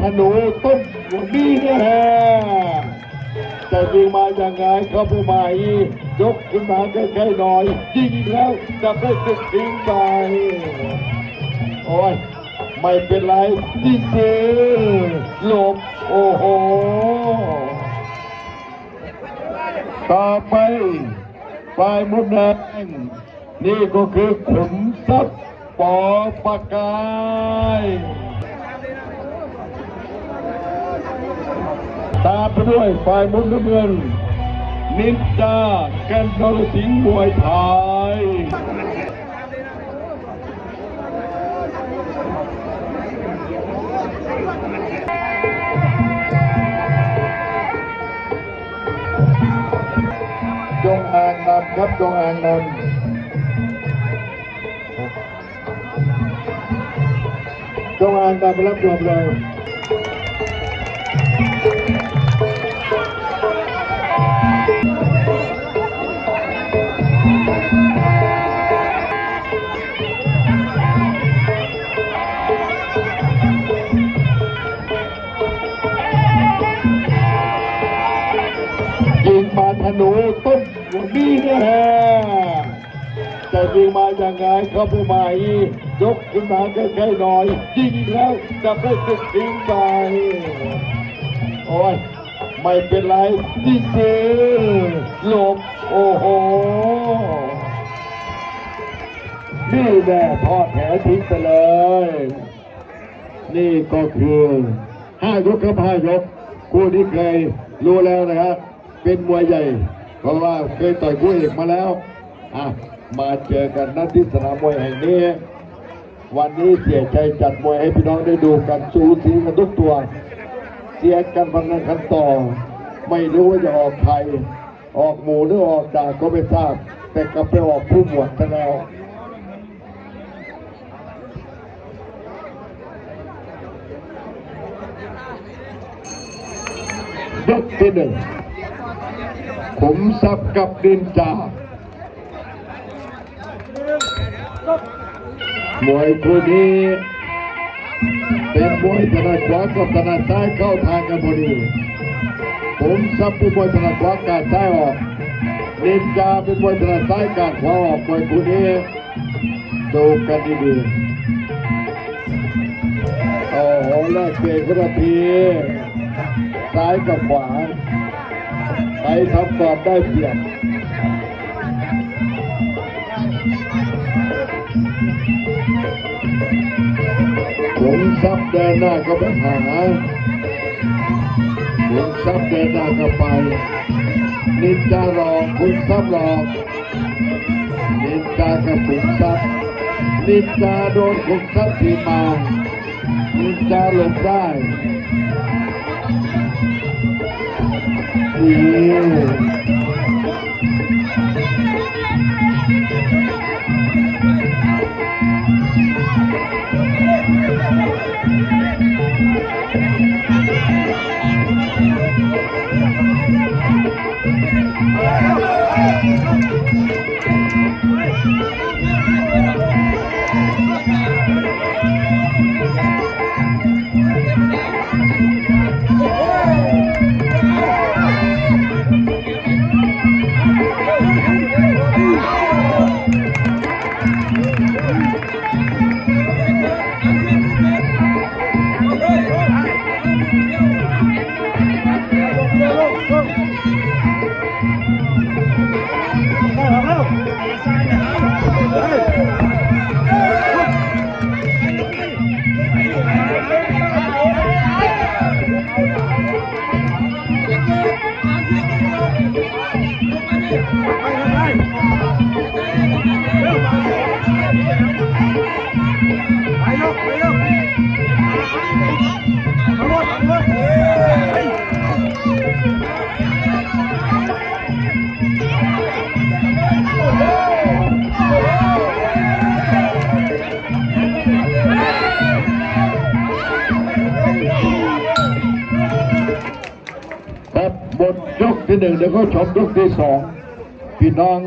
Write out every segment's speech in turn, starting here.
ธนูต้มนี่นะฮะจะยิงมาอย่างไงเข้าไปใหม่ยกขึ้นมาใกล้ๆหน่อยยิงแล้วจะไปติดทิ้งไปโอ้ยไม่เป็นไรยิงเจหลบโอ้โหต่อไปฝ่ายมุมแดงนี่ก็คือขุมทรัพย์ปอปากกาย ตาม ไปด้วยฝ่ายมุมน้ำเงิน นินจาแกันนรสิงห์มวยไทยจงอางนำครับจงอางนำจงอางนำไปรับรวมเลย ฮะจะยิงมาอย่างไงเข้าไปใหม่ยกขึ้นมาใกล้ๆหน่อยยิงแล้วจะไปติดทิ้งไปโอ้ยไม่เป็นไรยิงเจหลบโอ้โหนี่แน่ทอดแผลทิ้งไปเลย นี่ก็คือห้ายกครับห้ายกคู่นี้เคยรู้แล้วนะครับเป็นมวยใหญ่ เพราะว่าเคยต่อยคู่เอกมาแล้วอะมาเจอกันนัดที่สนามมวยแห่งนี้ วันนี้เสียใจจัดมวยให้พี่น้องได้ดูกันสูสีกันทุกตัว เสียกันพันนันคันต่อ ไม่รู้ว่าจะออกใครออกหมูหรือออกจากก็ไม่ทราบ แต่กลับไปออกผู้หมวดซะแล้วยกที่หนึ่ง ขุมทรัพย์กับดินจามวยคู่นี้เป็นมวยถนัดขวากับถนัดซ้ายเข้าทางกันพอดีขุมทรัพย์เป็นมวยถนัดขวาการซ้ายออกดินจาเป็นมวยถนัดซ้ายการขวาออกมวยคู่นี้ดูกันดีๆโอ้โหแลกเปลี่ยนคนละทีซ้ายกับขวา ใครทำก่อนได้เปรียบผมซับเดินหน้าก็ไปหาผมซับเดินหน้าก็ไปนินจาหลอกคุณซับหลอกนินจากับขุนซับนินจาโดนขุนซับทีมานินจาหลบได้ Yeah. ที่หนึ่งเดี๋ยวก็ชมยกที่สองพี่น้อง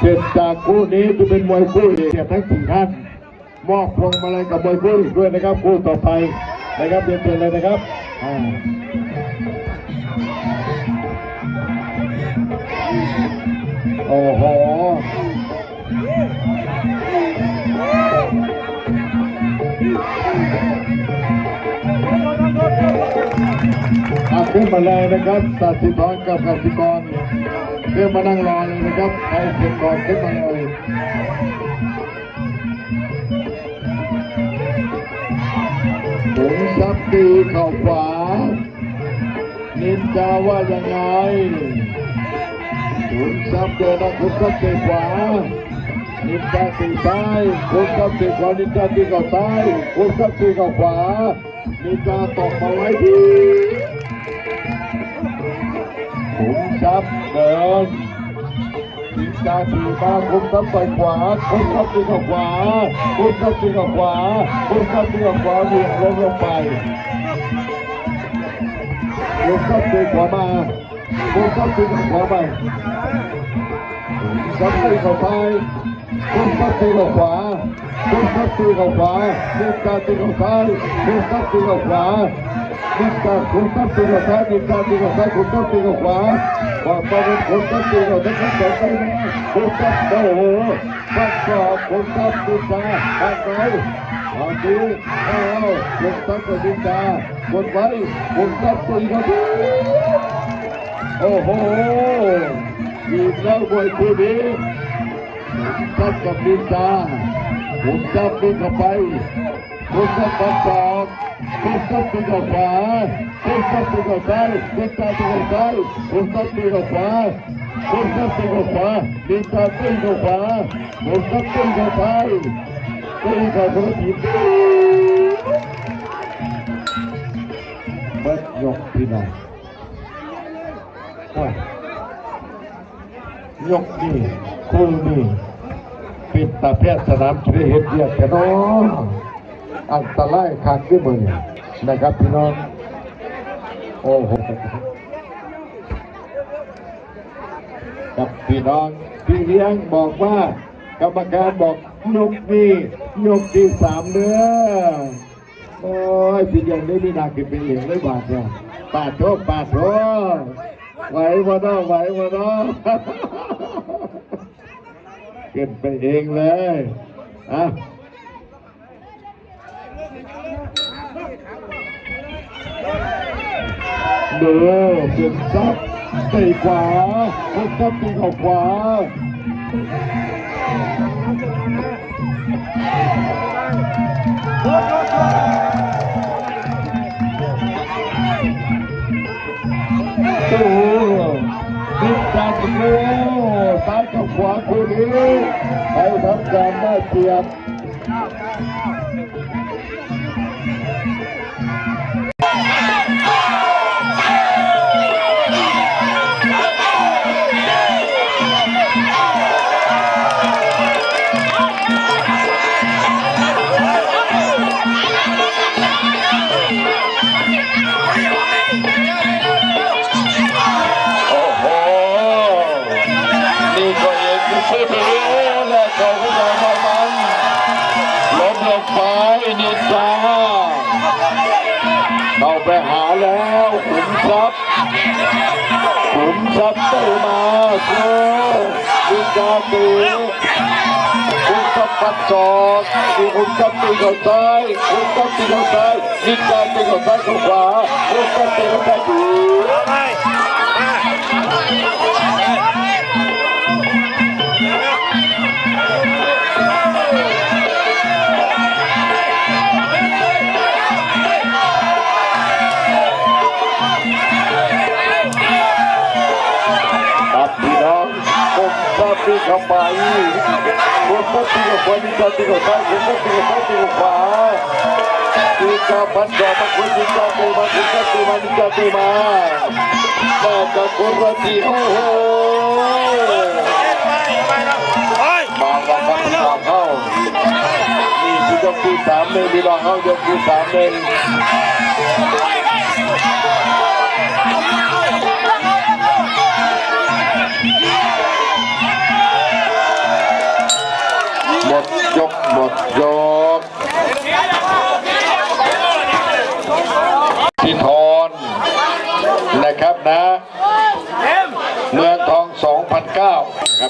เสร็จจากคู่นี้จะเป็นมวยคู่เอกทั้งสี่ท่านมอบพวงมาลัยกับมวยคู่ด้วยนะครับคู่ต่อไปนะครับเรียนเชิญเลยนะครับ โอ้โหเอาขึ้นมาเลยนะครับสัตย์สิทธิ์กับกสิกรขึ้นมานั่งรอเลยนะครับใครเสร็จก่อนขึ้นมาเลยหมุนซับตีเข่าขวานินจาว่ายังไง หมุนซับเดินะคุณซับตีขวานินจาตีซ้ายคุณซับตีขวานินจาตีเข่าซ้ายคุณซับตีเข่าขวานินจาตกมาไว้ทีหมุนซับเดินนินจาตีมาคุณซับต่อยขวาคุณซับตีเข่าขวาคุณซับตีเข่าขวาคุณซับตีเข่าขวาเบี่ยงลงลงไปยกซับตีขวามาโกซับตีขวาไป ซับตีเข้าไปโกซับตีเข้าขวาโกซับตีเข้าขวาเดินตาตีเข้าซ้ายโกซับตีเข้าขวาเดินตาโกซับตีเข้าซ้ายเดินตาตีเข้าซ้ายโกซับตีเข้าขวาว่าไปเป็นโกซับตีเข้าทั้งสองไปนะโกซับโอ้โหปัดศอกโกซับตีตาปัดไหนเอาดีเอาลงตัดกับดินดากดไว้กดตัดตีครับโอ้โห มีแล้วมวยคู่นี้ตัดกับดินดาผมจับดึงเข้าไปผมจับปัดศอกผมจับตีกับขวาผมจับตีกับซ้ายผมจับตีกับซ้ายผมจับตีกับขวาผมจับตีกับขวาดินดาตีกับขวาผมจับตีกับซ้ายตีกับธุรกิจเบิดยกพี่น้องโอ้ ยกนี่คู่นี่ปิดตาแพทย์สนามชุดเฮ็ดเรียกกันเนาะอันตรายขาดด้วยมือนะครับพี่น้อง โอ้โหกับพี่น้องพี่เลี้ยงบอกว่า กรรมการบอกยกนี่ยกที่สามเนื้อโอ้ยพี่ยังได้มีนาขึ้นไปเองเลยบาทเนี่ยปาดโทษปาดโทษไหววะเนาะไหววะเนาะ เก็บไปเองเลยอะเดือเป็นซับตีขวาคนซับตีเข่าขวาโอ้โหดิบจากโอ้ซ้าย ความคู่นี้ไปทำการได้เปรียบ มลงไปนินจาเข้าไปหาแล้วขุนทรัพย์ขุนทรัพย์ตื่นมาโซ่นินจาตื่นขุนทรัพย์ปัดศอกมีขุนทรัพย์ตีเขาซ้ายขุนทรัพย์ตีเขาซ้ายนินจาตีเขาซ้ายเข้าขวาขุนทรัพย์ตีเขาซ้ายดี ตีมาคุณจะตีมาที่จะตีมาแต่จะคนละทีโอ้โหมาวันพันดอกเข้านี่คือยกที่สามหนึ่งพี่น้องเขายกที่สามหนึ่ง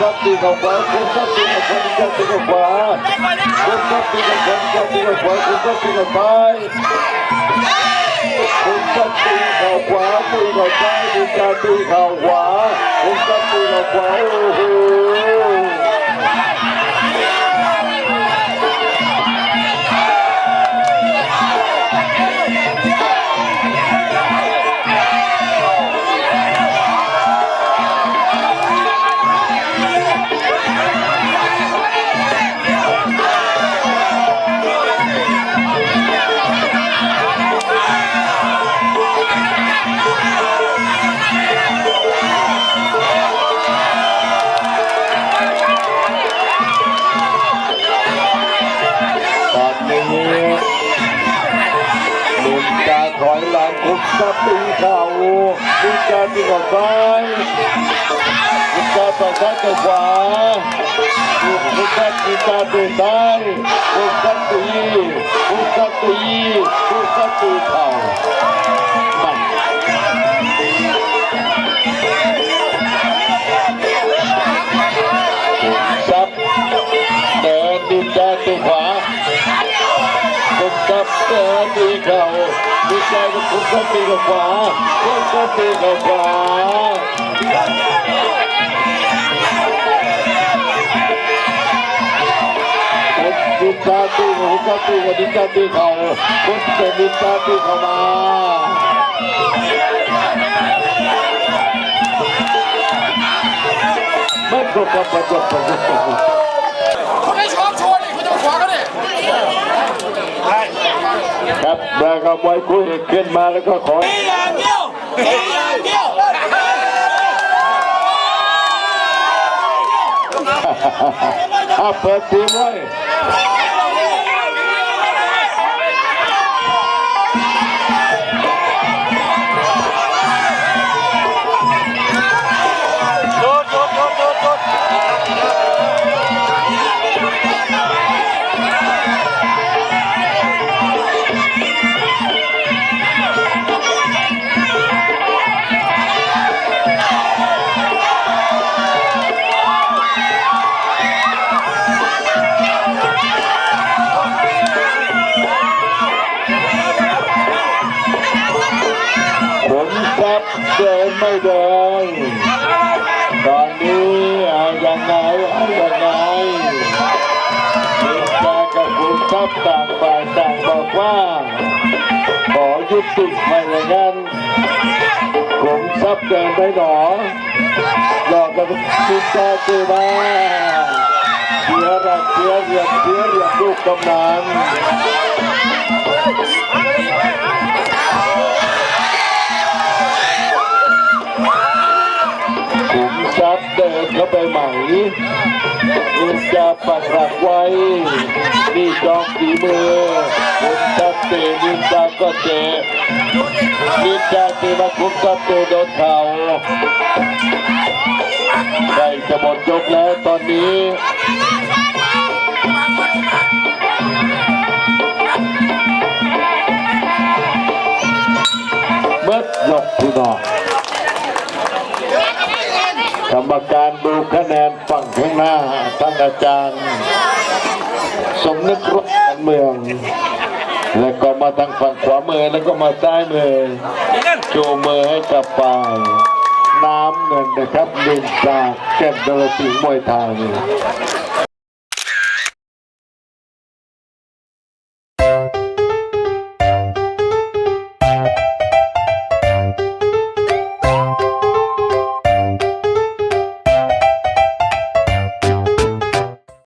จับตีเขาขวาคุณซับตีเขาวาคุณซับตีเขาขวาคุณซับตีเขาวาคุณซับตีเขาขวาคุณซับตีเขาซ้ายคนจับตีเขาขวาตีเขาซ้ายดินจาตีเขาขวาคุณซับตีเขาขวาโอ้โห ลุงจาตีเข่าซ้ายลุงจาต่อซ้ายต่อขวาลุงจาตีตาตีซ้ายลุงจาตีลุงจาตีลุงจาตีเข่า ผมกับเตอตีเข่าดีใจกับผมกับตีกับขวาผมกับตีกับขวาผมดิจาตีกับผมกับตีกับดิจาตีเข่าผมเป็นดิจาตีเข้ามามันก็กลับมาจบกันคุณไม่ชอบโชว์นี่คุณจะมาขวางเขาเนี่ย ครับแล้วก็มวยคู่เอกขึ้นมาแล้วก็ขออย่างเดียวอย่างเดียวอะเปิดทีมไว้ ไม่เดินตอนนี้อายังไงเอายังไงคุณตากับคุณทรัพย์ต่างฝ่ายต่างบอกว่า ขอยุติไม่อย่างนั้นผมทรัพย์เดินไปหนอหลอกกับคุณตาตือมาเสียรักเสียเหยียมเสียเหยียมลูกกำนัน เดินเข้าไปใหม่นินจาปักหลักไว้ นี่จองฝีมือขุมทรัพย์เตะนินจาก็เตะนินจาเตะมาขุมทรัพย์เตะโดนเข่าใกล้จะหมดยกแล้วตอนนี้เบิดยกที่นอก กรรมการดูคะแนนฝั่งข้างหน้าท่านอาจารย์ สมนึกรักการเมือง แล้วก็มาทางฝั่งขวามือแล้วก็มาซ้ายมือชูมือให้กับฝ่ายน้ำเงินนะครับหนึ่งจากแก่นดลสิงห์มวยไทย